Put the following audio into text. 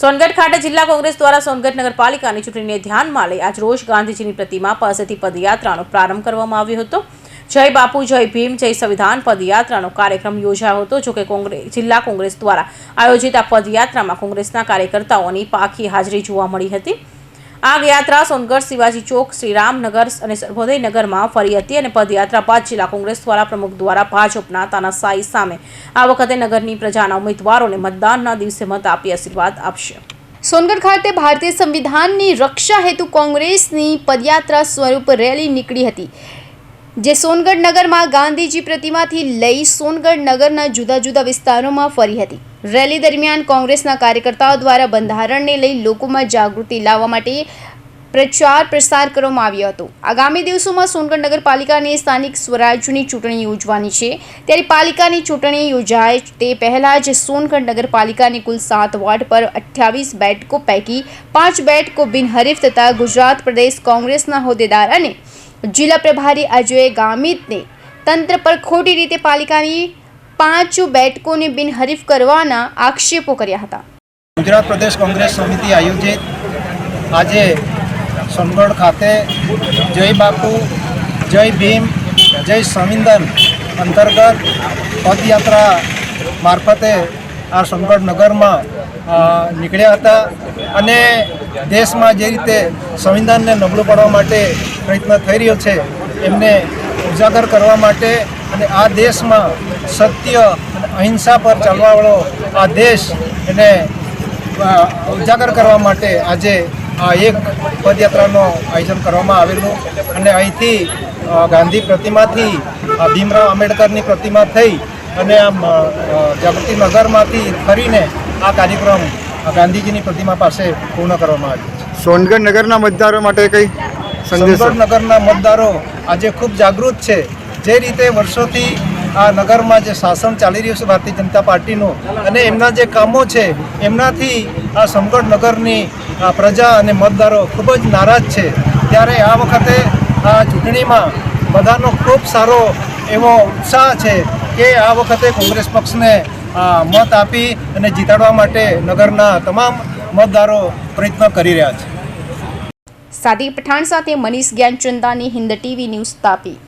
સોનગઢ ખાતે જિલ્લા કોંગ્રેસ દ્વારા સોનગઢ નગરપાલિકાની ચૂંટણીને ધ્યાનમાં લઈ આજ રોજ ગાંધીજીની પ્રતિમા પાસેથી પદયાત્રાનો પ્રારંભ કરવામાં આવ્યો હતો. જય બાપુ, જય ભીમ, જય સંવિધાન પદયાત્રાનો કાર્યક્રમ યોજાયો હતો, જોકે કોંગ્રેસ જિલ્લા કોંગ્રેસ દ્વારા આયોજિત આ પદયાત્રામાં કોંગ્રેસના કાર્યકર્તાઓની પાખી હાજરી જોવા મળી હતી. આ યાત્રા સોનગઢ શિવાજી ચોક, શ્રીરામનગર અને સર્વોદયનગરમાં ફરી હતી અને પદયાત્રા બાદ જિલ્લા કોંગ્રેસ દ્વારા પ્રમુખ દ્વારા ભાજપના તાનાશાહી સામે આ વખતે નગરની પ્રજાના ઉમેદવારોને મતદાનના દિવસે મત આપી આશીર્વાદ આપશે. સોનગઢ ખાતે ભારતીય સંવિધાનની રક્ષા હેતુ કોંગ્રેસની પદયાત્રા સ્વરૂપ રેલી નીકળી હતી. જે સોનગઢ નગરમાં ગાંધીજી પ્રતિમાથી લઈ સોનગઢ નગરના જુદા જુદા વિસ્તારોમાં ફરી હતી. રેલી દરમિયાન કોંગ્રેસના કાર્યકર્તાઓ દ્વારા બંધારણને લઈ લોકોમાં જાગૃતિ લાવવા માટે પ્રચાર પ્રસાર કરવામાં આવ્યો હતો. આગામી દિવસોમાં સોનગઢ નગરપાલિકાની સ્થાનિક સ્વરાજ્યની ચૂંટણી યોજવાની છે. ત્યારે પાલિકાની ચૂંટણી યોજાય તે પહેલાં જ સોનગઢ નગરપાલિકાની કુલ સાત વોર્ડ પર અઠ્યાવીસ બેઠકો પૈકી પાંચ બેઠકો બિનહરીફ તથા ગુજરાત પ્રદેશ કોંગ્રેસના હોદ્દેદાર અને જિલ્લા પ્રભારી અજય ગામિતને તંત્ર પર ખોટી રીતે પાલિકાની પાંચ બેઠકોને બિનહરીફ કરવાના આક્ષેપો કર્યા હતા. ગુજરાત પ્રદેશ કોંગ્રેસ સમિતિ આયોજિત આજે સોનગઢ ખાતે જય બાપુ, જય ભીમ, જય સંવિધાન અંતર્ગત પદયાત્રા મારફતે આ સોનગઢનગરમાં નીકળ્યા હતા અને દેશમાં જે રીતે સંવિધાનને નબળું પાડવા માટે પ્રયત્ન થઈ રહ્યો છે, એમને ઉજાગર કરવા માટે અને આ દેશમાં સત્ય અહિંસા પર ચાલવાવાળો આ દેશ એને ઉજાગર કરવા માટે આજે આ એક પદયાત્રાનું આયોજન કરવામાં આવેલું અને અહીંથી ગાંધી પ્રતિમાથી ભીમરાવ આંબેડકરની પ્રતિમા થઈ અને આ અ, ફરીને આ કાર્યક્રમ ગાંધીજીની પ્રતિમા પાસે પૂર્ણ કરવામાં આવ્યો છે. સોનગઢ નગરના મતદારો માટે કઈ સોનગઢ નગરના મતદારો આજે ખૂબ જાગૃત છે. જે રીતે વર્ષોથી આ નગરમાં જે શાસન ચાલી રહ્યું છે ભારતીય જનતા પાર્ટીનું અને એમના જે કામો છે એમનાથી આ સમગઢ નગરની પ્રજા અને મતદારો ખૂબ જ નારાજ છે. ત્યારે આ વખતે આ ચૂંટણીમાં બધાનો ખૂબ સારો એવો ઉત્સાહ છે કે આ વખતે કોંગ્રેસ પક્ષને મત આપી અને જીતાડવા માટે નગરના તમામ મતદારો પ્રયત્ન કરી રહ્યા છે. સાદી પઠાણ સાથે મનીષ જ્ઞાનચંદાની હિન્દ ટીવી ન્યૂઝ તાપી.